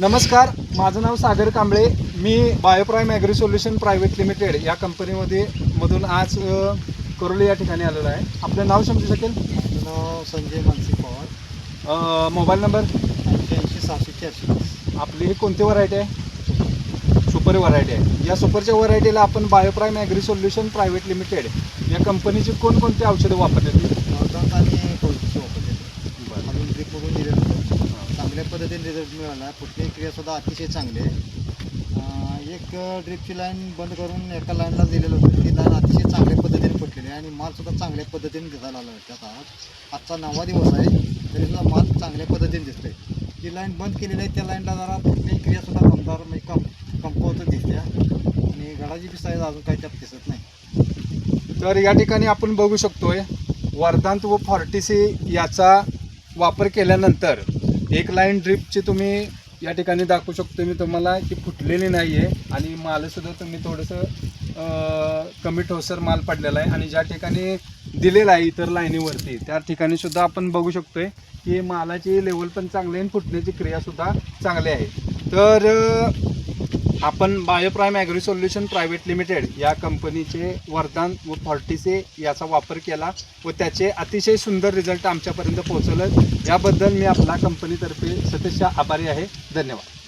नमस्कार माझं नाव सागर कांबळे. मी Bioprime agri solution private limited या कंपनीमध्ये मधून आज करोली या ठिकाणी आलेलो आहे. आपलं नाव समजू शकेल? नाव संजय मानसी पवार. Mobile number? ऐंशी सहाशे चारशे आपली ही कोणती व्हरायटी आहे? सुपर व्हरायटी आहे. या सुपरच्या व्हरायटीला आपण Bioprime agri solution private limited या कंपनीची कोणकोणती औषधं वापरली नॉर्दर्न आणि कोळशीची वापरले अजून ड्रीप बघून दिलेलं होतं चांगल्या पद्धतीने रिझल्ट मिळाला. कुठली क्रियासुद्धा अतिशय चांगली आहे एक ड्रीपची लाईन बंद करून एका लाईनला दिलेलं होतं. ती लाईन अतिशय चांगल्या पद्धतीने फुटलेली आहे आणि मालसुद्धा चांगल्या पद्धतीने दिसायला आला त्याचा. आजचा नववा दिवस आहे. तरीसुद्धा माल चांगल्या पद्धतीने दिसतोय. जी लाईन बंद केलेली आहे. त्या लाईनला जरा कुठली क्रियासुद्धा कमदार म्हणजे कम कमकुवत दिसते. आणि गडाची बी साईज अजून काही त्यात दिसत नाही. तर या ठिकाणी आपण बघू शकतोय वर्धांत व फॉर्टीसी याचा वापर केल्यानंतर एक लाईन ड्रिपची तुम्ही या ठिकाणी दाखवू शकतो मी तुम्हाला की फुटलेली नाही आहे आणि मालसुद्धा तुम्ही थोडंसं कमी ठोसर माल पडलेला आहे आणि ज्या ठिकाणी दिलेला आहे इतर लाईनीवरती त्या ठिकाणी सुद्धा आपण बघू शकतो आहे की मालाची लेवल पण चांगली आहे आणि फुटण्याची क्रियासुद्धा चांगली आहे. तर आपण Bioprime agri solution private limited या कंपनीचे वरदान व फॉर्टीसे याचा वापर केला व त्याचे अतिशय सुंदर रिझल्ट आमच्यापर्यंत पोहोचवलं. याबद्दल मी आपला कंपनीतर्फे सतत आभारी आहे. धन्यवाद.